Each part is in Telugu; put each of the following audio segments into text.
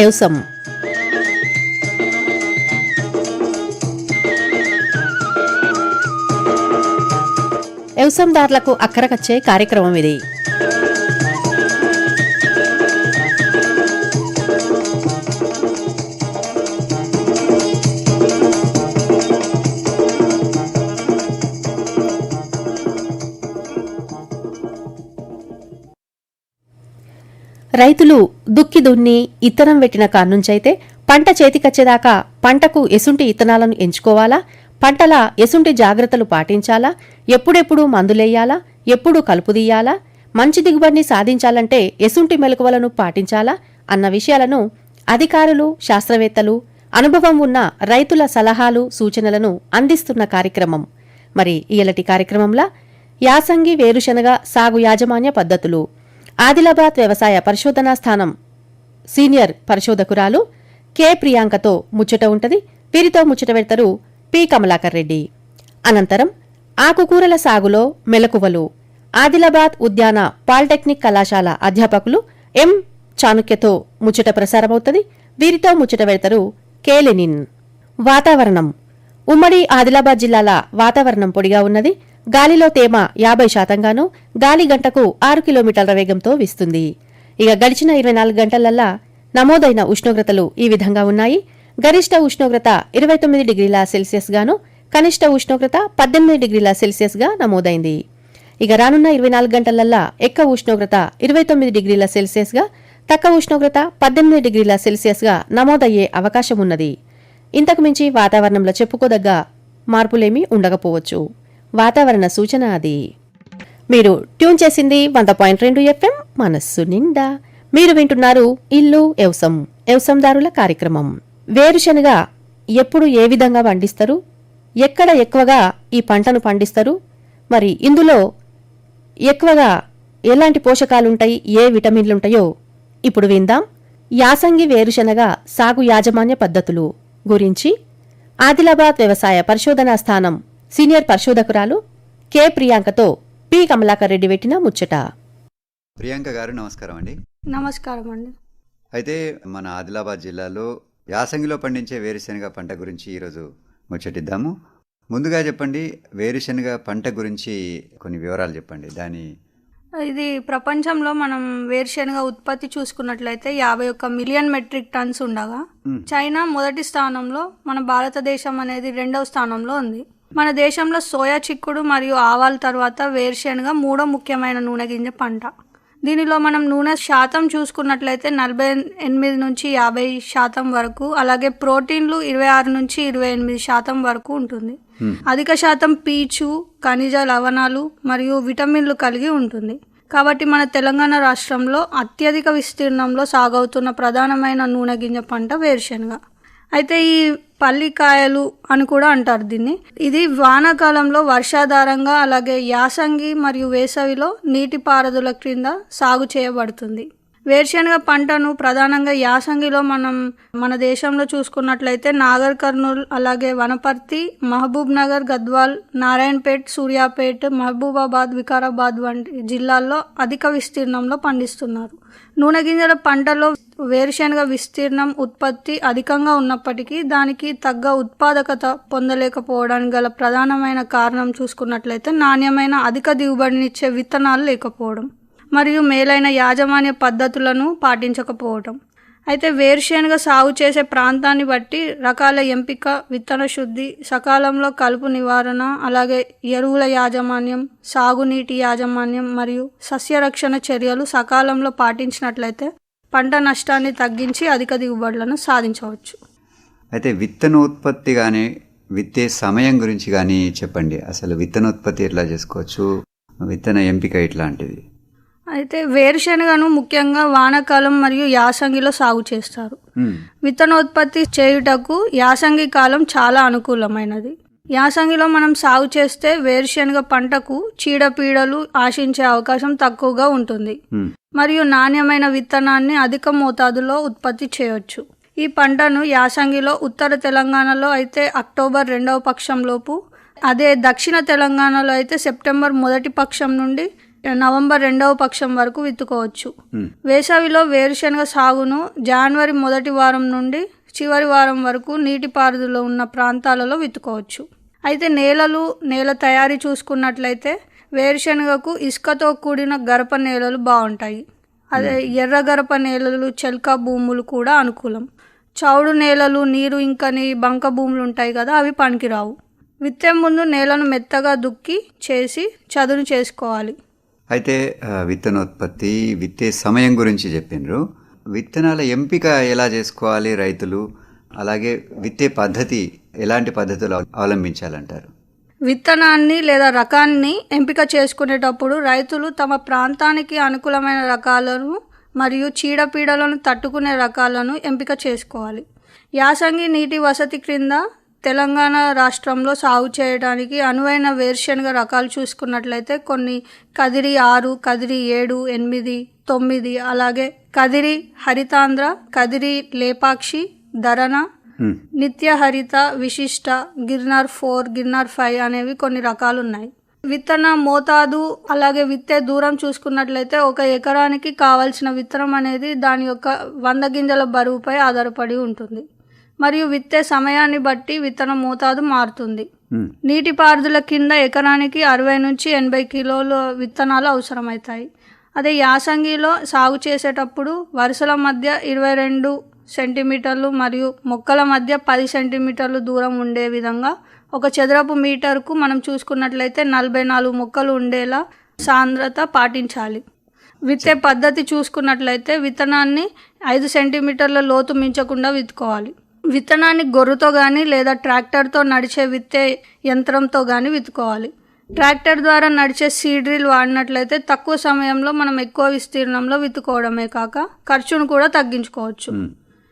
ఇల్లు వ్యవసం వ్యవసాయదారులకు అక్కరకచ్చే కార్యక్రమం ఇది. రైతులు దుక్కి దున్ని ఇత్తనం పెట్టిన కాన్నుంచైతే పంట చేతికొచ్చేదాకా పంటకు ఎసుంటి ఇత్తనాలను ఎంచుకోవాలా? పంటల ఎసుంటి జాగ్రత్తలు పాటించాలా? ఎప్పుడెప్పుడు మందులేయాలా? ఎప్పుడు కలుపుదీయాలా మంచి దిగుబడిని సాధించాలంటే ఎసుంటి మెలకువలను పాటించాలా? అన్న విషయాలను అధికారులు శాస్త్రవేత్తలు అనుభవం ఉన్న రైతుల సలహాలు సూచనలను అందిస్తున్న కార్యక్రమం. మరి ఇయలటి కార్యక్రమంలా యాసంగి వేరుశనగ సాగు యాజమాన్య పద్ధతులు. ఆదిలాబాద్ వ్యవసాయ పరిశోధనా స్థానం సీనియర్ పరిశోధకురాలు కె ప్రియాంకతో ముచ్చట ఉంటది. వీరితో ముచ్చట పెడతారు పి కమలాకర్ రెడ్డి. అనంతరం ఆకుకూరల సాగులో మెలకువలు. ఆదిలాబాద్ ఉద్యాన పాలిటెక్నిక్ కళాశాల అధ్యాపకులు ఎం చాణుక్యతో ముచ్చట ప్రసారమవుతుంది. వీరితో ముచ్చట పెడతారు కేలెనిన్ వాతావరణం. ఉమ్మడి ఆదిలాబాద్ జిల్లాల వాతావరణం పొడిగా ఉన్నది. గాలిలో తేమ యాభై శాతంగాను గాలి గంటకు ఆరు కిలోమీటర్ల వేగంతో వీస్తుంది. ఇక గడిచిన ఇరవై నాలుగు గంటలల్లా నమోదైన ఉష్ణోగ్రతలు ఈ విధంగా ఉన్నాయి. గరిష్ట ఉష్ణోగ్రత ఇరవై తొమ్మిది డిగ్రీల సెల్సియస్ గాను కనిష్ట ఉష్ణోగ్రత పద్దెనిమిది డిగ్రీల సెల్సియస్గా నమోదైంది. ఇక రానున్న ఇరవై నాలుగు గంటలల్లా ఎక్కువ ఉష్ణోగ్రత ఇరవై తొమ్మిది డిగ్రీల సెల్సియస్గా తక్కువ ఉష్ణోగ్రత పద్దెనిమిది డిగ్రీల సెల్సియస్గా నమోదయ్యే అవకాశం ఉన్నది ఇంతకు మించి వాతావరణంలో చెప్పుకోదగ్గ మార్పులేమీ ఉండకపోవచ్చు. వాతావరణ సూచన అది. మీరు ట్యూన్ చేసింది వంద పాయింట్ రెండు ఎఫ్ఎం మనస్సు నిండా. మీరు వింటున్నారు ఇల్లు ఎవసం ఎవసందారుల కార్యక్రమం. వేరుశనగ ఎప్పుడు ఏ విధంగా పండిస్తారు? ఎక్కడ ఎక్కువగా ఈ పంటను పండిస్తారు? మరి ఇందులో ఎక్కువగా ఎలాంటి పోషకాలుంటాయి? ఏ విటమిన్లుంటాయో ఇప్పుడు విందాం. యాసంగి వేరుశనగ సాగు యాజమాన్య పద్ధతులు గురించి. ఆదిలాబాద్ వ్యవసాయ పరిశోధనా స్థానం సీనియర్ పరిశోధకురాలు కె. ప్రియాంకతో పి. కమలాకర్ రెడ్డి పెట్టిన ముచ్చట. ప్రియాంక గారు నమస్కారం అండి. నమస్కారం అండి. అయితే మన ఆదిలాబాద్ జిల్లాలో యాసంగిలో పండించే వేరుశనగ పంట గురించి ఈరోజు ముచ్చటిద్దాము. ముందుగా చెప్పండి వేరుశనగ పంట గురించి కొన్ని వివరాలు చెప్పండి. దాని ఇది ప్రపంచంలో మనం వేరుశనగ ఉత్పత్తి చూసుకున్నట్లయితే యాభై ఒక్క మిలియన్ మెట్రిక్ టన్స్ ఉండగా చైనా మొదటి స్థానంలో మన భారతదేశం అనేది రెండవ స్థానంలో ఉంది. మన దేశంలో సోయా చిక్కుడు మరియు ఆవాల తర్వాత వేరుశనగ మూడో ముఖ్యమైన నూనె గింజ పంట. దీనిలో మనం నూనె శాతం చూసుకున్నట్లయితే నలభై ఎనిమిది నుంచి యాభై శాతం వరకు అలాగే ప్రోటీన్లు ఇరవై ఆరు నుంచి ఇరవై ఎనిమిది శాతం వరకు ఉంటుంది. అధిక శాతం పీచు ఖనిజ లవణాలు మరియు విటమిన్లు కలిగి ఉంటుంది. కాబట్టి మన తెలంగాణ రాష్ట్రంలో అత్యధిక విస్తీర్ణంలో సాగవుతున్న ప్రధానమైన నూనె గింజ పంట వేరుశనగ. అయితే ఈ పల్లికాయలు అని కూడా అంటారు దీన్ని. ఇది వానాకాలంలో వర్షాధారంగా అలాగే యాసంగి మరియు వేసవిలో నీటిపారుదల క్రింద సాగు చేయబడుతుంది. వేరుశనగ పంటను ప్రధానంగా యాసంగిలో మనం మన దేశంలో చూసుకున్నట్లయితే నాగర్ కర్నూల్ అలాగే వనపర్తి మహబూబ్ నగర్ గద్వాల్ నారాయణపేట్ సూర్యాపేట్ మహబూబాబాద్ వికారాబాద్ వంటి జిల్లాల్లో అధిక విస్తీర్ణంలో పండిస్తున్నారు. నూనె గింజల పంటలో వేరుశనగ విస్తీర్ణం ఉత్పత్తి అధికంగా ఉన్నప్పటికీ దానికి తగ్గ ఉత్పాదకత పొందలేకపోవడానికి గల ప్రధానమైన కారణం చూసుకున్నట్లయితే నాణ్యమైన అధిక దిగుబడినిచ్చే విత్తనాలు లేకపోవడం. మరియు మేలైన యాజమాన్య పద్ధతులను పాటించకపోవటం. అయితే వేరుశనగ సాగు చేసే ప్రాంతాన్ని బట్టి రకాల ఎంపిక విత్తన శుద్ధి సకాలంలో కలుపు నివారణ అలాగే ఎరువుల యాజమాన్యం సాగునీటి యాజమాన్యం మరియు సస్యరక్షణ చర్యలు సకాలంలో పాటించినట్లయితే పంట నష్టాన్ని తగ్గించి అధిక దిగుబడులను సాధించవచ్చు. అయితే విత్తనోత్పత్తి కానీ విత్తే సమయం గురించి కానీ చెప్పండి. అసలు విత్తనోత్పత్తి ఎట్లా చేసుకోవచ్చు? విత్తన ఎంపిక ఇట్లాంటిది అయితే వేరుశనగను ముఖ్యంగా వానాకాలం మరియు యాసంగిలో సాగు చేస్తారు. విత్తనోత్పత్తి చేయుటకు యాసంగి కాలం చాలా అనుకూలమైనది. యాసంగిలో మనం సాగు చేస్తే వేరుశనగ పంటకు చీడపీడలు ఆశించే అవకాశం తక్కువగా ఉంటుంది. మరియు నాణ్యమైన విత్తనాన్ని అధిక మోతాదులో ఉత్పత్తి చేయవచ్చు ఈ పంటను యాసంగిలో ఉత్తర తెలంగాణలో అయితే అక్టోబర్ రెండవ పక్షంలోపు అదే దక్షిణ తెలంగాణలో అయితే సెప్టెంబర్ మొదటి పక్షం నుండి నవంబర్ రెండవ పక్షం వరకు విత్తుకోవచ్చు. వేసవిలో వేరుశనగ సాగును జనవరి మొదటి వారం నుండి చివరి వారం వరకు నీటిపారుదల ఉన్న ప్రాంతాలలో విత్తుకోవచ్చు. అయితే నేలలు నేల తయారీ చూసుకున్నట్లయితే వేరుశనగకు ఇసుకతో కూడిన గరప నేలలు బాగుంటాయి. అదే ఎర్ర గరప నేలలు చెల్క భూములు కూడా అనుకూలం. చౌడు నేలలు నీరు ఇంకని బంక భూములు ఉంటాయి కదా అవి పనికిరావు. విత్తే ముందు నేలను మెత్తగా దుక్కి చేసి చదును చేసుకోవాలి. అయితే విత్తనోత్పత్తి విత్తే సమయం గురించి చెప్పిండ్రు విత్తనాల ఎంపిక ఎలా చేసుకోవాలి రైతులు? అలాగే విత్తే పద్ధతి ఎలాంటి పద్ధతులు అవలంబించాలంటారు? విత్తనాన్ని లేదా రకాన్ని ఎంపిక చేసుకునేటప్పుడు రైతులు తమ ప్రాంతానికి అనుకూలమైన రకాలను మరియు చీడపీడలను తట్టుకునే రకాలను ఎంపిక చేసుకోవాలి. యాసంగి నీటి వసతి క్రింద తెలంగాణ రాష్ట్రంలో సాగు చేయడానికి అనువైన వేరుశనగ రకాలు చూసుకున్నట్లయితే కొన్ని కదిరి ఆరు కదిరి ఏడు ఎనిమిది తొమ్మిది అలాగే కదిరి హరితాంధ్ర కదిరి లేపాక్షి ధరణ నిత్య హరిత విశిష్ట గిర్నర్ ఫోర్ గిర్నర్ ఫైవ్ అనేవి కొన్ని రకాలు ఉన్నాయి విత్తన మోతాదు అలాగే విత్తే దూరం చూసుకున్నట్లయితే ఒక ఎకరానికి కావలసిన విత్తనం అనేది దాని యొక్క వంద గింజల బరువుపై ఆధారపడి ఉంటుంది. మరియు విత్తే సమయాన్ని బట్టి విత్తన మోతాదు మారుతుంది. నీటిపారుదల కింద ఎకరానికి అరవై నుంచి ఎనభై కిలోల విత్తనాలు అవసరమవుతాయి. అదే యాసంగిలో సాగు చేసేటప్పుడు వరుసల మధ్య ఇరవై రెండు సెంటీమీటర్లు మరియు మొక్కల మధ్య పది సెంటీమీటర్లు దూరం ఉండే విధంగా ఒక చదరపు మీటర్కు మనం చూసుకున్నట్లయితే నలభై నాలుగు మొక్కలు ఉండేలా సాంద్రత పాటించాలి. విత్తే పద్ధతి చూసుకున్నట్లయితే విత్తనాన్ని ఐదు సెంటీమీటర్ల లోతు మించకుండా విత్తుకోవాలి. విత్తనాన్ని గొర్రుతో కానీ లేదా ట్రాక్టర్తో నడిచే విత్తే యంత్రంతో కానీ విత్తుకోవాలి. ట్రాక్టర్ ద్వారా నడిచే సీడ్రిల్ వాడినట్లయితే తక్కువ సమయంలో మనం ఎక్కువ విస్తీర్ణంలో విత్తుకోవడమే కాక ఖర్చును కూడా తగ్గించుకోవచ్చు.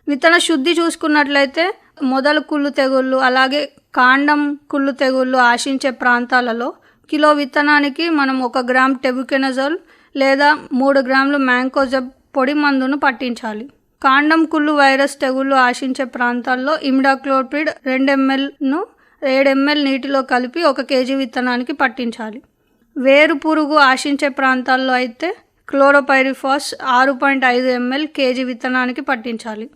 విత్తన శుద్ధి చూసుకున్నట్లయితే మొదలు కుళ్ళు తెగుళ్ళు అలాగే కాండం కుళ్ళు తెగుళ్ళు ఆశించే ప్రాంతాలలో కిలో విత్తనానికి మనం ఒక గ్రామ్ టెబుకెనజోల్ లేదా మూడు గ్రాములు మ్యాంకోజబ్ పొడి మందును పట్టించాలి. కాండం కుళ్ళు వైరస్ తెగుళ్ళు ఆశించే ప్రాంతాల్లో ఇమిడాక్లోపిడ్ రెండు ఎంఎల్ను ఏడు ఎంఎల్ నీటిలో కలిపి ఒక కేజీ విత్తనానికి పట్టించాలి. వేరు పురుగు ఆశించే ప్రాంతాల్లో అయితే క్లోరోపైరిఫాస్ ఆరు పాయింట్ ఐదు ఎంఎల్ కేజీ విత్తనానికి పట్టించాలి.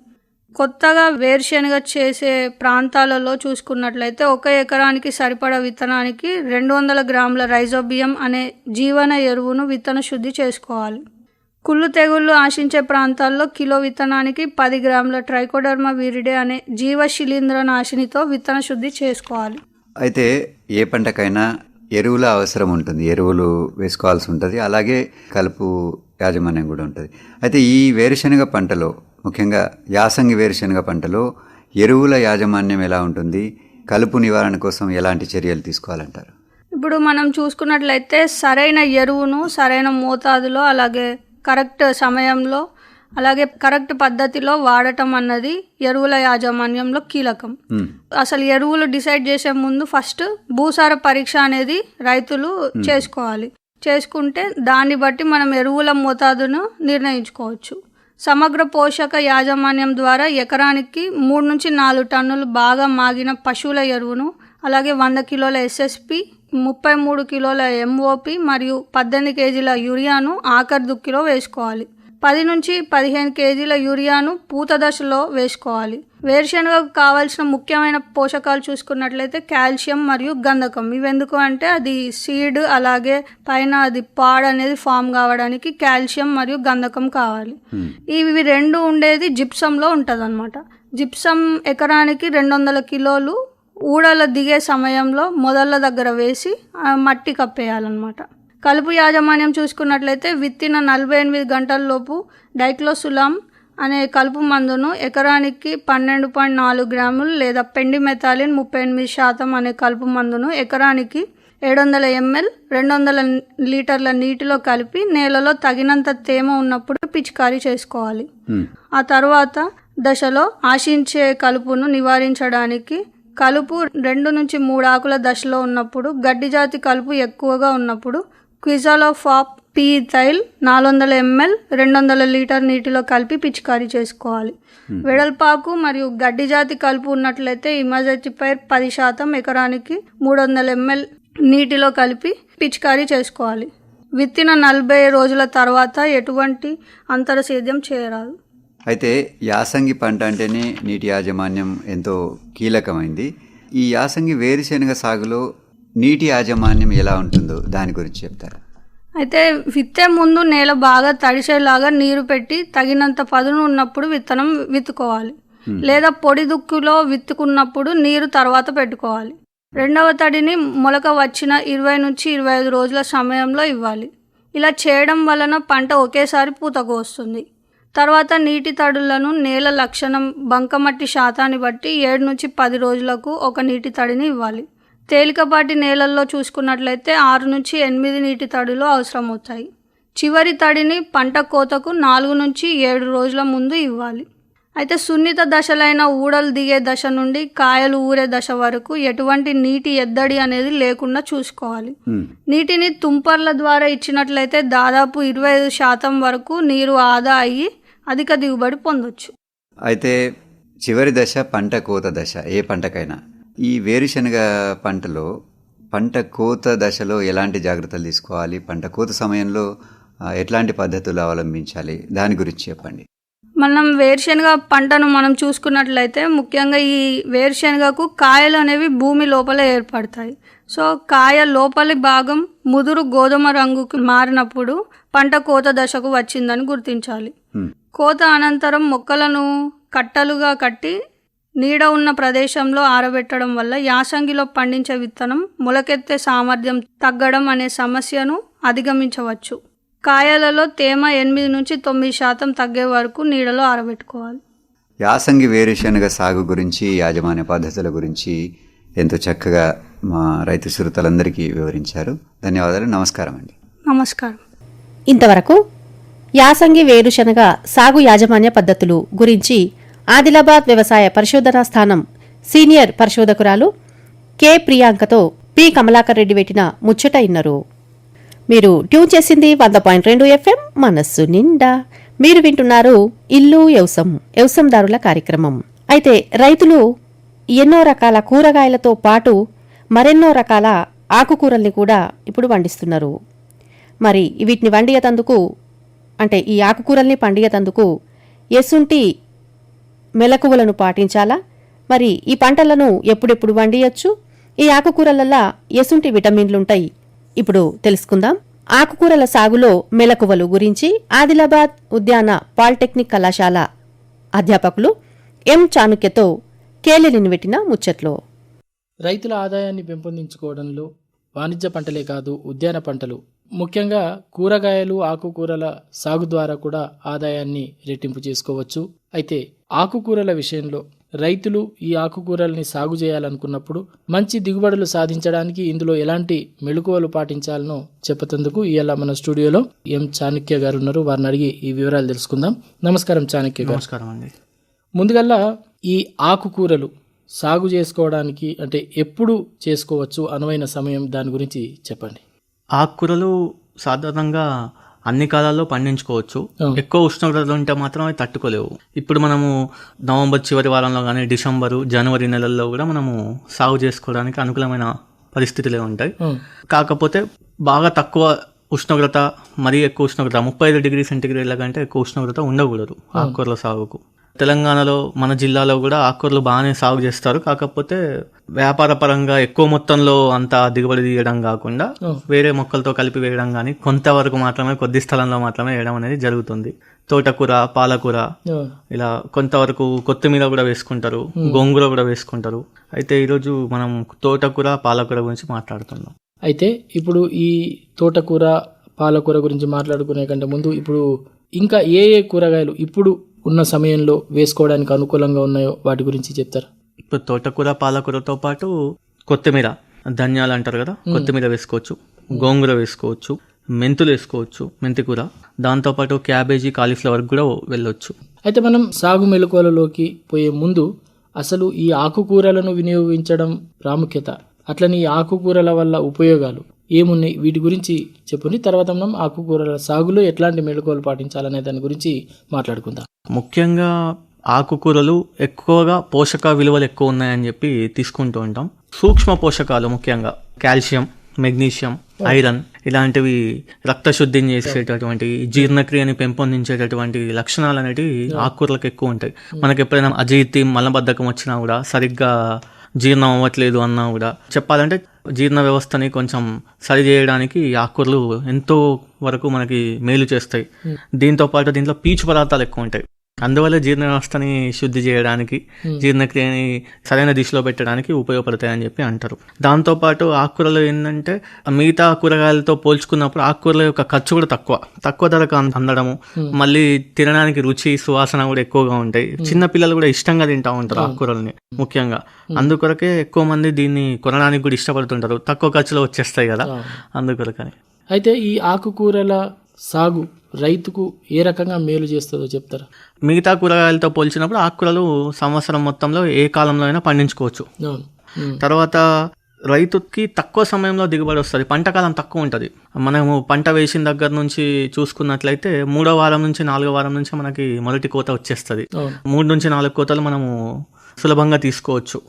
కొత్తగా వేరుశనగ చేసే ప్రాంతాలలో చూసుకున్నట్లయితే ఒక ఎకరానికి సరిపడా విత్తనానికి రెండు వందల గ్రాముల రైజోబియం అనే జీవన ఎరువును విత్తన శుద్ధి చేసుకోవాలి. కుళ్ళు తెగుళ్ళు ఆశించే ప్రాంతాల్లో కిలో విత్తనానికి పది గ్రాముల ట్రైకోడర్మా విరిడే అనే జీవ శిలీంద్ర నాశినితో విత్తన శుద్ధి చేసుకోవాలి. అయితే ఏ పంటకైనా ఎరువుల అవసరం ఉంటుంది. ఎరువులు వేసుకోవాల్సి ఉంటుంది. అలాగే కలుపు యాజమాన్యం కూడా ఉంటుంది. అయితే ఈ వేరుశనగ పంటలో ముఖ్యంగా యాసంగి వేరుశనగ పంటలో ఎరువుల యాజమాన్యం ఎలా ఉంటుంది? కలుపు నివారణ కోసం ఎలాంటి చర్యలు తీసుకోవాలంటారు? ఇప్పుడు మనం చూసుకున్నట్లయితే సరైన ఎరువును సరైన మోతాదులో అలాగే కరెక్ట్ సమయంలో అలాగే కరెక్ట్ పద్ధతిలో వాడటం అన్నది ఎరువుల యాజమాన్యంలో కీలకం. అసలు ఎరువులు డిసైడ్ చేసే ముందు ఫస్ట్ భూసార పరీక్ష అనేది రైతులు చేసుకోవాలి. చేసుకుంటే దాన్ని బట్టి మనం ఎరువుల మోతాదును నిర్ణయించుకోవచ్చు. సమగ్ర పోషక యాజమాన్యం ద్వారా ఎకరానికి మూడు నుంచి నాలుగు టన్నులు బాగా మాగిన పశువుల ఎరువును అలాగే వంద కిలోల ఎస్ఎస్పి ముప్పై మూడు కిలోల ఎంఓపి మరియు పద్దెనిమిది కేజీల యూరియాను ఆఖరి దుక్కిలో వేసుకోవాలి. పది నుంచి పదిహేను కేజీల యూరియాను పూత దశలో వేసుకోవాలి. వేరుశనగకు కావాల్సిన ముఖ్యమైన పోషకాలు చూసుకున్నట్లయితే కాల్షియం మరియు గంధకం. ఇవి ఎందుకు అంటే అది సీడ్ అలాగే పైన అది పాడ్ అనేది ఫామ్ కావడానికి కాల్షియం మరియు గంధకం కావాలి. ఇవి రెండు ఉండేది జిప్సంలో ఉంటుంది అనమాట జిప్సం ఎకరానికి రెండు వందల కిలోలు ఊడల దిగే సమయంలో మొదళ్ళ దగ్గర వేసి మట్టి కప్పేయాలన్నమాట కలుపు యాజమాన్యం చూసుకున్నట్లయితే విత్తిన నలభై ఎనిమిది గంటల లోపు డైక్లోసులాం అనే కలుపు మందును ఎకరానికి పన్నెండు పాయింట్ నాలుగు గ్రాములు లేదా పెండి మెథాలిన్ ముప్పై ఎనిమిది శాతం అనే కలుపు మందును ఎకరానికి ఏడు వందల ఎంఎల్ రెండు వందల లీటర్ల నీటిలో కలిపి నేలలో తగినంత తేమ ఉన్నప్పుడు పిచికారీ చేసుకోవాలి. ఆ తర్వాత దశలో ఆశించే కలుపును నివారించడానికి కలుపు రెండు నుంచి మూడు ఆకుల దశలో ఉన్నప్పుడు గడ్డి జాతి కలుపు ఎక్కువగా ఉన్నప్పుడు క్విజాలోఫాప్ పీథైల్ నాలుగు వందల ఎంఎల్ రెండు వందల లీటర్ నీటిలో కలిపి పిచికారీ చేసుకోవాలి. వెడల్పాకు మరియు గడ్డి జాతి కలుపు ఉన్నట్లయితే ఇమజెటిపైర్ పది శాతం ఎకరానికి మూడు వందల ఎంఎల్ నీటిలో కలిపి పిచికారీ చేసుకోవాలి. విత్తిన నలభై రోజుల తర్వాత ఎటువంటి అంతర సేద్యం చేయరాదు. అయితే యాసంగి పంట అంటేనే నీటి యాజమాన్యం ఎంతో కీలకమైంది. ఈ యాసంగి వేరుశెనగ సాగులో నీటి యాజమాన్యం ఎలా ఉంటుందో దాని గురించి చెప్తారా? అయితే విత్తే ముందు నేల బాగా తడిసేలాగా నీరు పెట్టి తగినంత పదును ఉన్నప్పుడు విత్తనం విత్తుకోవాలి. లేదా పొడి దుక్కులో విత్తుకున్నప్పుడు నీరు తర్వాత పెట్టుకోవాలి. రెండవ తడిని మొలక వచ్చిన ఇరవై నుంచి ఇరవై ఐదు రోజుల సమయంలో ఇవ్వాలి. ఇలా చేయడం వలన పంట ఒకేసారి పూతకు వస్తుంది. తర్వాత నీటి తడులను నేల లక్షణం బంకమట్టి శాతాన్ని బట్టి ఏడు నుంచి పది రోజులకు ఒక నీటి తడిని ఇవ్వాలి. తేలికపాటి నేలల్లో చూసుకున్నట్లయితే ఆరు నుంచి ఎనిమిది నీటి తడులు అవసరమవుతాయి. చివరి తడిని పంట కోతకు నాలుగు నుంచి ఏడు రోజుల ముందు ఇవ్వాలి. అయితే సున్నిత దశలైన ఊడలు దిగే దశ నుండి కాయలు ఊరే దశ వరకు ఎటువంటి నీటి ఎద్దడి అనేది లేకుండా చూసుకోవాలి. నీటిని తుంపర్ల ద్వారా ఇచ్చినట్లయితే దాదాపు ఇరవై ఐదు శాతం వరకు నీరు ఆదా అయ్యి అధిక దిగుబడి పొందొచ్చు. అయితే చివరి దశ పంట కోత దశ ఏ పంటకైనా. ఈ వేరుశెనగ పంటలో పంట కోత దశలో ఎలాంటి జాగ్రత్తలు తీసుకోవాలి? పంట కోత సమయంలో ఎట్లాంటి పద్ధతులు అవలంబించాలి? దాని గురించి చెప్పండి. మనం వేరుశనగ పంటను మనం చూసుకున్నట్లయితే ముఖ్యంగా ఈ వేరుశనగకు కాయలు అనేవి భూమి లోపల ఏర్పడతాయి. సో కాయ లోపలి భాగం ముదురు గోధుమ రంగుకు మారినప్పుడు పంట కోత దశకు వచ్చిందని గుర్తించాలి. కోత అనంతరం మొక్కలను కట్టలుగా కట్టి నీడ ఉన్న ప్రదేశంలో ఆరబెట్టడం వల్ల యాసంగిలో పండించే విత్తనం మొలకెత్తే సామర్థ్యం తగ్గడం అనే సమస్యను అధిగమించవచ్చు. కాయలలో తేమ ఎనిమిది నుంచి తొమ్మిది శాతం తగ్గే వరకు నీడలో ఆరబెట్టుకోవాలి. యాసంగి వేరుశెనగ సాగు గురించి యాజమాన్య పద్ధతుల గురించి ఎంతో చక్కగా మా రైతు శ్రోతలందరికీ వివరించారు. ధన్యవాదాలు. నమస్కారం అండి నమస్కారం. ఇంతవరకు యాసంగి వేరుశనగ సాగు యాజమాన్య పద్ధతులు గురించి ఆదిలాబాద్ వ్యవసాయ పరిశోధనా స్థానం సీనియర్ పరిశోధకురాలు కె ప్రియాంకతో పి కమలాకర్ రెడ్డి పెట్టిన ముచ్చట ఇన్నరు. మీరు ట్యూన్ చేసింది వంద పాయింట్ రెండు ఎఫ్ఎం మనస్సు నిండా. మీరు వింటున్నారు ఇల్లు యవసం యవసందారుల కార్యక్రమం. అయితే రైతులు ఎన్నో రకాల కూరగాయలతో పాటు మరెన్నో రకాల ఆకుకూరల్ని కూడా ఇప్పుడు వండిస్తున్నారు మరి వీటిని వండియతందుకు అంటే ఈ ఆకుకూరల్ని పండియతందుకు ఎసుంటి మెలకువలను పాటించాలా? మరి ఈ పంటలను ఎప్పుడెప్పుడు వండియచ్చు? ఈ ఆకుకూరలల్లా ఎసుంటి విటమిన్లుంటాయి. ఇప్పుడు తెలుసుకుందాం. ఆకుకూరల సాగులో మెలకువలు గురించి ఆదిలాబాద్ ఉద్యాన పాలిటెక్నిక్ కళాశాల అధ్యాపకులు ఎం చాణుక్యతో కేలిలిని పెట్టిన ముచ్చట్లో. రైతుల ఆదాయాన్ని పెంపొందించుకోవడంలో వాణిజ్య పంటలే కాదు ఉద్యాన పంటలు. ముఖ్యంగా కూరగాయలు ఆకుకూరల సాగు ద్వారా కూడా ఆదాయాన్ని రెట్టింపు చేసుకోవచ్చు. అయితే ఆకుకూరల విషయంలో రైతులు ఈ ఆకుకూరల్ని సాగు చేయాలనుకున్నప్పుడు మంచి దిగుబడులు సాధించడానికి ఇందులో ఎలాంటి మెళుకువలు పాటించాలనో చెప్పతందుకు ఇవాళ మన స్టూడియోలో ఎం చాణక్య గారు ఉన్నారు. వారిని అడిగి ఈ వివరాలు తెలుసుకుందాం. నమస్కారం చాణక్య గారు. నమస్కారం అండి. ముందుగల్లా ఈ ఆకుకూరలు సాగు చేసుకోవడానికి అంటే ఎప్పుడు చేసుకోవచ్చు అనువైన సమయం దాని గురించి చెప్పండి. ఆకుకూరలు సాధారణంగా అన్ని కాలాల్లో పండించుకోవచ్చు. ఎక్కువ ఉష్ణోగ్రతలు ఉంటే మాత్రం అవి తట్టుకోలేవు. ఇప్పుడు మనము నవంబర్ చివరి వారంలో కానీ డిసెంబరు జనవరి నెలల్లో కూడా మనము సాగు చేసుకోవడానికి అనుకూలమైన పరిస్థితులే ఉంటాయి. కాకపోతే బాగా తక్కువ ఉష్ణోగ్రత మరీ ఎక్కువ ఉష్ణోగ్రత ముప్పై ఐదు డిగ్రీ సెంటీగ్రేడ్ల కంటే ఎక్కువ ఉష్ణోగ్రత ఉండకూడదు ఆకుకూరల సాగుకు. తెలంగాణలో మన జిల్లాలో కూడా ఆకుకూరలు బాగానే సాగు చేస్తారు. కాకపోతే వ్యాపార పరంగా ఎక్కువ మొత్తంలో అంత దిగుబడి తీయడం కాకుండా వేరే మొక్కలతో కలిపి వేయడం కానీ కొంతవరకు మాత్రమే కొద్ది స్థలంలో మాత్రమే వేయడం అనేది జరుగుతుంది. తోటకూర పాలకూర ఇలా కొంతవరకు కొత్తిమీర కూడా వేసుకుంటారు గోంగూర కూడా వేసుకుంటారు. అయితే ఈరోజు మనం తోటకూర పాలకూర గురించి మాట్లాడుతున్నాం. అయితే ఇప్పుడు ఈ తోటకూర పాలకూర గురించి మాట్లాడుకునే కంటే ముందు ఇప్పుడు ఇంకా ఏ ఏ కూరగాయలు ఇప్పుడు ఉన్న సమయంలో వేసుకోవడానికి అనుకూలంగా ఉన్నాయో వాటి గురించి చెప్తారా? ఇప్పుడు తోటకూర పాలకూరతో పాటు కొత్తిమీర ధనియాలు అంటారు కదా కొత్తిమీర వేసుకోవచ్చు గోంగూర వేసుకోవచ్చు మెంతులు వేసుకోవచ్చు మెంతి కూర దాంతోపాటు క్యాబేజీ కాలీఫ్లవర్ కూడా వెళ్ళొచ్చు. అయితే మనం సాగు మెలకువలలోకి పోయే ముందు అసలు ఈ ఆకుకూరలను వినియోగించడం ప్రాముఖ్యత అట్లని ఈ ఆకుకూరల వల్ల ఉపయోగాలు ఏమున్నాయి? వీటి గురించి చెప్పండి. తర్వాత మనం ఆకుకూరల సాగులో ఎట్లాంటి మెలకువలు పాటించాలనే దాని గురించి మాట్లాడుకుందాం. ముఖ్యంగా ఆకుకూరలు ఎక్కువగా పోషక విలువలు ఎక్కువ ఉన్నాయని చెప్పి తీసుకుంటూ ఉంటాం. సూక్ష్మ పోషకాలు ముఖ్యంగా కాల్షియం మెగ్నీషియం ఐరన్ ఇలాంటివి రక్తశుద్ధిని చేసేటటువంటి జీర్ణక్రియని పెంపొందించేటటువంటి లక్షణాలు అనేటివి ఆకుకూరలకు ఎక్కువ ఉంటాయి. మనకి ఎప్పుడైనా అజీర్తి మలబద్ధకం వచ్చినా కూడా సరిగ్గా జీర్ణం అవ్వట్లేదు అన్నా కూడా చెప్పాలంటే జీర్ణ వ్యవస్థని కొంచెం సరి చేయడానికి ఆకుకూరలు ఎంతో వరకు మనకి మేలు చేస్తాయి. దీంతో పాటు దీంట్లో పీచు పదార్థాలు ఎక్కువ ఉంటాయి. అందువల్ల జీర్ణ వ్యవస్థని శుద్ధి చేయడానికి జీర్ణక్రియని సరైన దిశలో పెట్టడానికి ఉపయోగపడతాయని చెప్పి అంటారు. దాంతోపాటు ఆకుకూరలు ఏంటంటే మిగతా కూరగాయలతో పోల్చుకున్నప్పుడు ఆకుకూరల యొక్క ఖర్చు కూడా తక్కువ. తక్కువ ధరకు అంద- అందడము. మళ్ళీ తినడానికి రుచి సువాసన కూడా ఎక్కువగా ఉంటాయి. చిన్న పిల్లలు కూడా ఇష్టంగా తింటా ఉంటారు ఆకుకూరల్ని ముఖ్యంగా. అందుకొరకే ఎక్కువ మంది దీన్ని కొనడానికి కూడా ఇష్టపడుతుంటారు. తక్కువ ఖర్చులో వచ్చేస్తాయి కదా. అందుకొరకని. అయితే ఈ ఆకుకూరల సాగు రైతుకు ఏ రకంగా మేలు చేస్తుందో చెప్తారా? మిగతా కూరగాయలతో పోల్చినప్పుడు ఆకుకూరలు సంవత్సరం మొత్తంలో ఏ కాలంలో అయినా పండించుకోవచ్చు. తర్వాత రైతుకి తక్కువ సమయంలో దిగుబడి వస్తుంది. పంట కాలం తక్కువ ఉంటుంది. మనము పంట వేసిన దగ్గర నుంచి చూసుకున్నట్లయితే మూడో వారం నుంచి నాలుగో వారం నుంచి మనకి మొదటి కోత వచ్చేస్తుంది. మూడు నుంచి నాలుగు కోతలు మనము సులభంగా తీసుకోవచ్చు.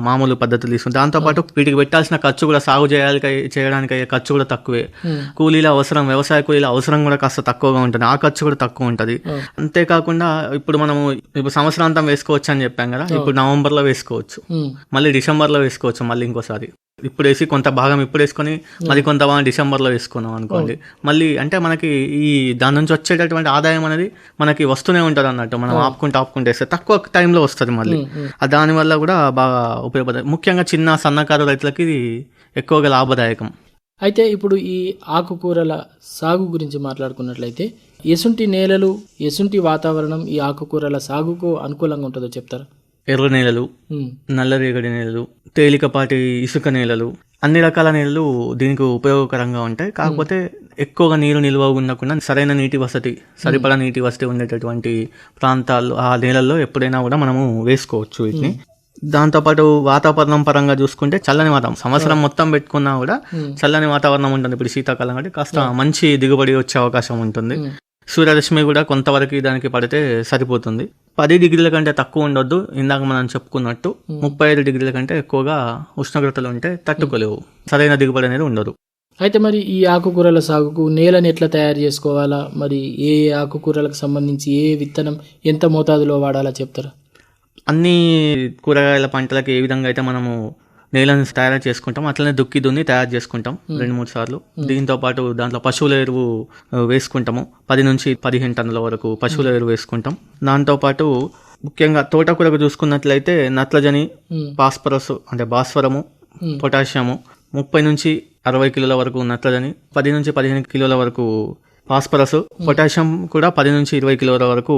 మామూలు పద్ధతులు తీసుకుని దాంతోపాటు వీటికి పెట్టాల్సిన ఖర్చు కూడా సాగు చేయాలి చేయడానికి అయ్యే ఖర్చు కూడా తక్కువే. కూలీల అవసరం వ్యవసాయ కూలీల అవసరం కూడా కాస్త తక్కువగా ఉంటుంది. ఆ ఖర్చు కూడా తక్కువ ఉంటుంది. అంతేకాకుండా ఇప్పుడు మనము ఇప్పుడు సంవత్సరాంతం వేసుకోవచ్చు అని చెప్పాం కదా. ఇప్పుడు నవంబర్లో వేసుకోవచ్చు. మళ్ళీ డిసెంబర్లో వేసుకోవచ్చు మళ్ళీ ఇంకోసారి. ఇప్పుడు వేసి కొంత భాగం ఇప్పుడు వేసుకొని మళ్ళీ కొంత భాగం డిసెంబర్లో వేసుకున్నాం అనుకోండి. మళ్ళీ అంటే మనకి ఈ దాని నుంచి వచ్చేటటువంటి ఆదాయం అనేది మనకి వస్తూనే ఉంటుంది అన్నట్టు. మనం ఆపుకుంటూ ఆపుకుంటూ వేస్తే తక్కువ టైంలో వస్తుంది మళ్ళీ. ఆ దానివల్ల కూడా బాగా ఉపయోగపడుతుంది ముఖ్యంగా చిన్న సన్నకారు రైతులకి ఇది ఎక్కువగా లాభదాయకం. అయితే ఇప్పుడు ఈ ఆకుకూరల సాగు గురించి మాట్లాడుకున్నట్లయితే ఎసుంటి నేలలు ఎసుంటి వాతావరణం ఈ ఆకుకూరల సాగుకు అనుకూలంగా ఉంటుందో చెప్తారా? ఎర్ర నేలలు నల్లరేగడి నేలలు తేలికపాటి ఇసుక నేలలు అన్ని రకాల నేలలు దీనికి ఉపయోగకరంగా ఉంటాయి. కాకపోతే ఎక్కువగా నీరు నిల్వ ఉండకుండా సరైన నీటి వసతి సరిపడా నీటి వసతి ఉండేటటువంటి ప్రాంతాల్లో ఆ నేలల్లో ఎప్పుడైనా కూడా మనము వేసుకోవచ్చు వీటిని. దాంతోపాటు వాతావరణం పరంగా చూసుకుంటే చల్లని వాతావరణం. సంవత్సరం మొత్తం పెట్టుకున్నా కూడా చల్లని వాతావరణం ఉంటుంది. ఇప్పుడు శీతాకాలం కాబట్టి కాస్త మంచి దిగుబడి వచ్చే అవకాశం ఉంటుంది. సూర్యరశ్మి కూడా కొంతవరకు దానికి పడితే సరిపోతుంది. పది డిగ్రీల కంటే తక్కువ ఉండొద్దు. ఇందాక మనం చెప్పుకున్నట్టు ముప్పై ఐదు డిగ్రీల కంటే ఎక్కువగా ఉష్ణోగ్రతలు ఉంటే తట్టుకోలేవు. సరైన దిగుబడి అనేది ఉండదు. అయితే మరి ఈ ఆకుకూరల సాగుకు నేలని ఎట్లా తయారు చేసుకోవాలా? మరి ఏ ఆకుకూరలకు సంబంధించి ఏ విత్తనం ఎంత మోతాదులో వాడాలా చెప్తారా? అన్ని కూరగాయల పంటలకు ఏ విధంగా అయితే మనము నేలను తయారు చేసుకుంటాం. అట్లనే దుక్కి దున్ని తయారు చేసుకుంటాం రెండు మూడు సార్లు. దీంతో పాటు దాంట్లో పశువుల ఎరువు వేసుకుంటాము. పది నుంచి పదిహేను టన్నుల వరకు పశువుల ఎరువు వేసుకుంటాం. దాంతో పాటు ముఖ్యంగా తోటకూరకు చూసుకున్నట్లయితే నత్రజని ఉమ్, ఫాస్ఫరస్ అంటే భాస్వరము పొటాషియము ముప్పై నుంచి అరవై కిలోల వరకు నత్రజని పది నుంచి పదిహేను కిలోల వరకు ఫాస్ఫరస్ పొటాషియం కూడా పది నుంచి ఇరవై కిలోల వరకు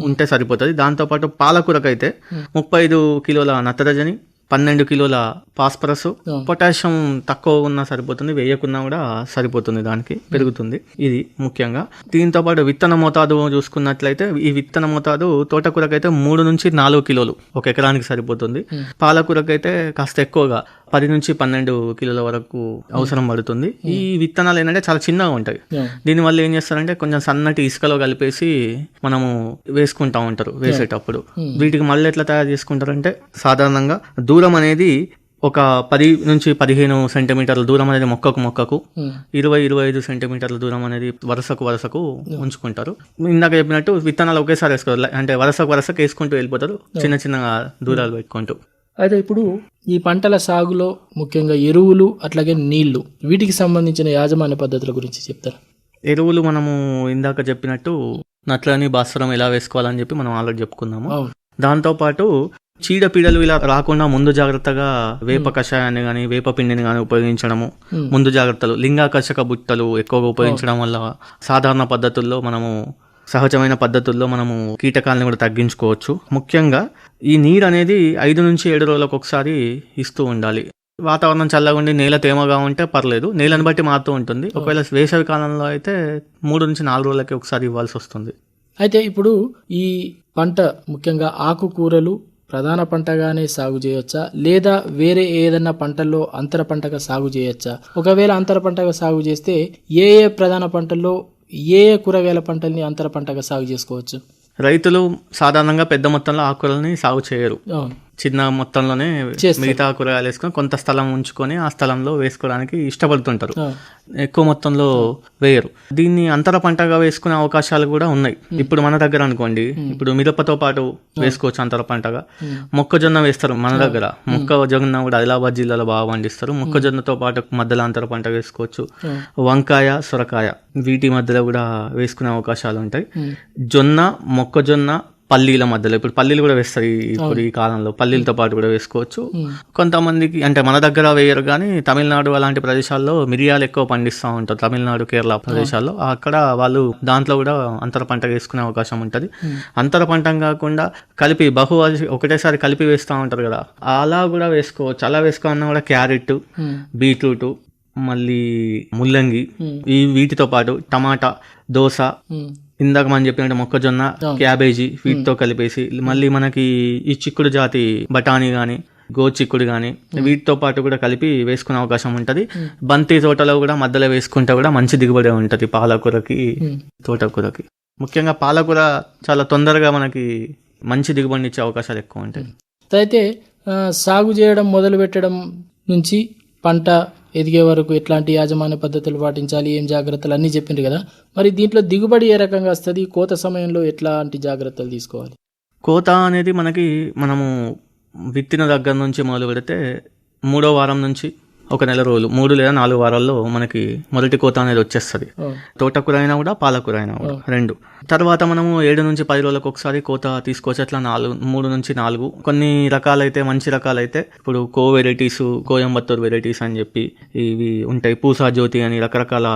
ఉంటే సరిపోతుంది. దాంతోపాటు పాలకూరకైతే ముప్పై ఐదు కిలోల నత్రజని పన్నెండు కిలోల ఫాస్ఫరస్. పొటాషియం తక్కువ ఉన్నా సరిపోతుంది వేయకున్నా కూడా సరిపోతుంది దానికి పెరుగుతుంది. ఇది ముఖ్యంగా. దీంతో పాటు విత్తన మోతాదు చూసుకున్నట్లయితే ఈ విత్తన మోతాదు తోటకూరకైతే మూడు నుంచి నాలుగు కిలోలు ఒక ఎకరానికి సరిపోతుంది. పాలకూరకైతే కాస్త ఎక్కువగా పది నుంచి పన్నెండు కిలోల వరకు అవసరం పడుతుంది. ఈ విత్తనాలు ఏంటంటే చాలా చిన్నగా ఉంటాయి. దీనివల్ల ఏం చేస్తారంటే కొంచెం సన్నటి ఇసుకలో కలిపేసి మనము వేసుకుంటా ఉంటారు వేసేటప్పుడు. వీటికి మళ్ళీ ఎట్లా తయారు చేసుకుంటారంటే సాధారణంగా దూరం అనేది ఒక పది నుంచి పదిహేను సెంటీమీటర్ల దూరం అనేది మొక్కకు మొక్కకు ఇరవై ఇరవై ఐదు సెంటీమీటర్ల దూరం అనేది వరుసకు వరుసకు ఉంచుకుంటారు. ఇందాక చెప్పినట్టు విత్తనాలు ఒకేసారి వేసుకోవాలి. అంటే వరుసకు వరుసకు వేసుకుంటూ వెళ్ళిపోతారు. చిన్న చిన్న దూరాలు పెట్టుకుంటూ. అయితే ఇప్పుడు ఈ పంటల సాగులో ముఖ్యంగా ఎరువులు అట్లాగే నీళ్ళు వీటికి సంబంధించిన యాజమాన్య పద్ధతుల గురించి చెప్తారు? ఎరువులు మనము ఇందాక చెప్పినట్టు నట్లని భాస్వరం ఎలా వేసుకోవాలని చెప్పి మనం ఆల్రెడీ చెప్పుకున్నాము. దాంతోపాటు చీడపీడలు ఇలా రాకుండా ముందు జాగ్రత్తగా వేప కషాయాన్ని కానీ వేప పిండిని కానీ ఉపయోగించడము. ముందు జాగ్రత్తలు. లింగాకర్షక బుట్టలు ఎక్కువగా ఉపయోగించడం వల్ల సాధారణ పద్ధతుల్లో మనము సహజమైన పద్ధతుల్లో మనము కీటకాలను కూడా తగ్గించుకోవచ్చు. ముఖ్యంగా ఈ నీరు అనేది ఐదు నుంచి ఏడు రోజులకు ఒకసారి ఇస్తూ ఉండాలి. వాతావరణం చల్లగా ఉండి నేల తేమగా ఉంటే పర్లేదు. నేలను బట్టి మారుతూ ఉంటుంది. ఒకవేళ వేసవి కాలంలో అయితే మూడు నుంచి నాలుగు రోజులకి ఒకసారి ఇవ్వాల్సి వస్తుంది. అయితే ఇప్పుడు ఈ పంట ముఖ్యంగా ఆకుకూరలు ప్రధాన పంటగానే సాగు చేయొచ్చా? లేదా వేరే ఏదన్నా పంటల్లో అంతర పంటగా సాగు చేయొచ్చా? ఒకవేళ అంతర పంటగా సాగు చేస్తే ఏ ఏ ప్రధాన పంటల్లో ఏ ఏ కూరగాయల పంటల్ని అంతర పంటగా సాగు చేసుకోవచ్చు? రైతులు సాధారణంగా పెద్ద మొత్తంలో ఆకుకూరల్ని సాగు చేయరు. అవును. చిన్న మొత్తంలోనే. మిగతా కూరగాయలు వేసుకొని కొంత స్థలం ఉంచుకొని ఆ స్థలంలో వేసుకోవడానికి ఇష్టపడుతుంటారు. ఎక్కువ మొత్తంలో వేయరు. దీన్ని అంతర పంటగా వేసుకునే అవకాశాలు కూడా ఉన్నాయి. ఇప్పుడు మన దగ్గర అనుకోండి ఇప్పుడు మిరపతో పాటు వేసుకోవచ్చు అంతర పంటగా. మొక్కజొన్న వేస్తారు మన దగ్గర. మొక్కజొన్న కూడా ఆదిలాబాద్ జిల్లాలో బాగా పండిస్తారు. మొక్కజొన్నతో పాటు మధ్యలో అంతర పంట వేసుకోవచ్చు. వంకాయ సొరకాయ వీటి మధ్యలో కూడా వేసుకునే అవకాశాలు ఉంటాయి. జొన్న మొక్కజొన్న పల్లీల మధ్యలో ఇప్పుడు పల్లీలు కూడా వేస్తారు ఈ- ఇప్పుడు ఈ కాలంలో. పల్లీలతో పాటు కూడా వేసుకోవచ్చు. కొంతమందికి అంటే మన దగ్గర వేయరు కానీ తమిళనాడు అలాంటి ప్రదేశాల్లో మిరియాలు ఎక్కువ పండిస్తూ ఉంటారు. తమిళనాడు కేరళ ప్రదేశాల్లో. అక్కడ వాళ్ళు దాంట్లో కూడా అంతర పంట వేసుకునే అవకాశం ఉంటుంది. అంతర పంట కాకుండా కలిపి బహు ఒకటేసారి కలిపి వేస్తూ ఉంటారు కదా. అలా కూడా వేసుకోవచ్చు. అలా వేసుకోవాలన్నా కూడా క్యారెట్ బీట్రూట్ మళ్ళీ ముల్లంగి ఈ వీటితో పాటు టమాటా దోస ఉమ్, ఇందాక మనం చెప్పినట్టు మొక్కజొన్న క్యాబేజీ వీటితో కలిపేసి మళ్ళీ మనకి ఈ చిక్కుడు జాతి బఠానీ గాని గోచిక్కుడు కానీ వీటితో పాటు కూడా కలిపి వేసుకునే అవకాశం ఉంటది. బంతి తోటలో కూడా మధ్యలో వేసుకుంటే కూడా మంచి దిగుబడి ఉంటది పాలకూరకి తోటకూరకి. ముఖ్యంగా పాలకూర చాలా తొందరగా మనకి మంచి దిగుబడిని ఇచ్చే అవకాశాలు ఎక్కువ ఉంటాయి. అయితే సాగు చేయడం మొదలు పెట్టడం నుంచి పంట ఎదిగే వరకు ఎట్లాంటి యాజమాన్య పద్ధతులు పాటించాలి ఏం జాగ్రత్తలు అన్నీ చెప్పిండ్రు కదా. మరి దీంట్లో దిగుబడి ఏ రకంగా వస్తుంది? కోత సమయంలో ఎట్లాంటి జాగ్రత్తలు తీసుకోవాలి? కోత అనేది మనకి మనము విత్తిన దగ్గర నుంచి మొదలు పెడితే మూడో వారం నుంచి ఒక నెల రోజులు మూడు లేదా నాలుగు వారాల్లో మనకి మొదటి కోత అనేది వచ్చేస్తుంది. తోటకూర అయినా కూడా పాలకూర అయినా కూడా రెండు. తర్వాత మనము ఏడు నుంచి పది రోజులకు ఒకసారి కోత తీసుకోవచ్చు అట్లా నాలుగు మూడు నుంచి నాలుగు కొన్ని రకాలైతే మంచి రకాలైతే ఇప్పుడు కో వెరైటీస్ కోయంబత్తూర్ వెరైటీస్ అని చెప్పి ఇవి ఉంటాయి. పూసా జ్యోతి అని రకరకాల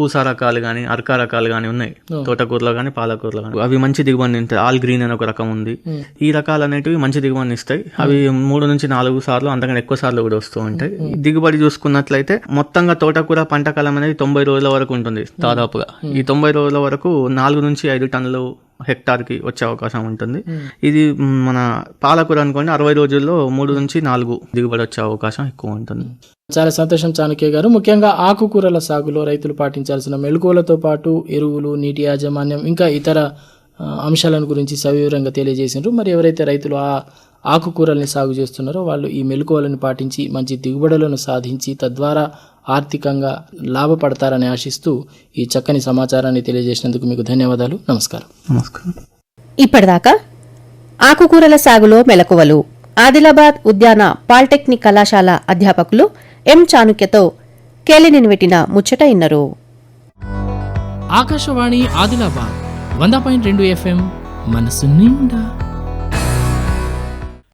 పూసా రకాలు కానీ అరకా రకాలు కానీ ఉన్నాయి. తోటకూరలో కానీ పాలకూరలో కానీ అవి మంచి దిగుబడిని ఇస్తాయి. ఆల్ గ్రీన్ అని ఒక రకం ఉంది. ఈ రకాలు అనేటివి మంచి దిగుబడిని ఇస్తాయి. అవి మూడు నుంచి నాలుగు సార్లు అంతకన్నా ఎక్కువ సార్లు కూడా వస్తూ ఉంటాయి. ఈ దిగుబడి చూసుకున్నట్లయితే మొత్తంగా తోటకూర పంట కాలం అనేది తొంభై రోజుల వరకు ఉంటుంది దాదాపుగా. ఈ తొంభై రోజుల వరకు నాలుగు నుంచి ఐదు టన్నులు హెక్టార్కి వచ్చే అవకాశం ఉంటుంది. ఇది మ్, మన పాలకూర అనుకోండి అరవై రోజుల్లో మూడు నుంచి నాలుగు దిగుబడి వచ్చే అవకాశం ఎక్కువ ఉంటుంది. చాలా సంతోషం చాణక్య గారు. ముఖ్యంగా ఆకుకూరల సాగులో రైతులు పాటించాల్సిన మెళుకువలతో పాటు ఎరువులు నీటి యాజమాన్యం ఇంకా ఇతర అంశాలను గురించి సవివరంగా తెలియజేసినారు మరి ఎవరైతే రైతులు ఆ ఆకుకూరల్ని సాగు చేస్తున్నారో వాళ్ళు ఈ మెళుకువలను పాటించి మంచి దిగుబడులను సాధించి తద్వారా ఆర్థికంగా లాభపడతారని ఆశిస్తూ ఈ చక్కని సమాచారాన్ని తెలియజేసినందుకు మీకు ధన్యవాదాలు. నమస్కారం. నమస్కారం. ఇప్పటిదాకా ఆకుకూరల సాగులో మెలకువలు ఆదిలాబాద్ ఉద్యాన పాలిటెక్నిక్ కళాశాల అధ్యాపకులు ఎం చాణుక్యతో కేలినిన్వెట్టిన ముచ్చట ఇన్నరు. ఆకాశవాణి ఆదిలాబాద్ వంద పాయింట్ రెండు ఎఫ్ఎం మనసు నిండా.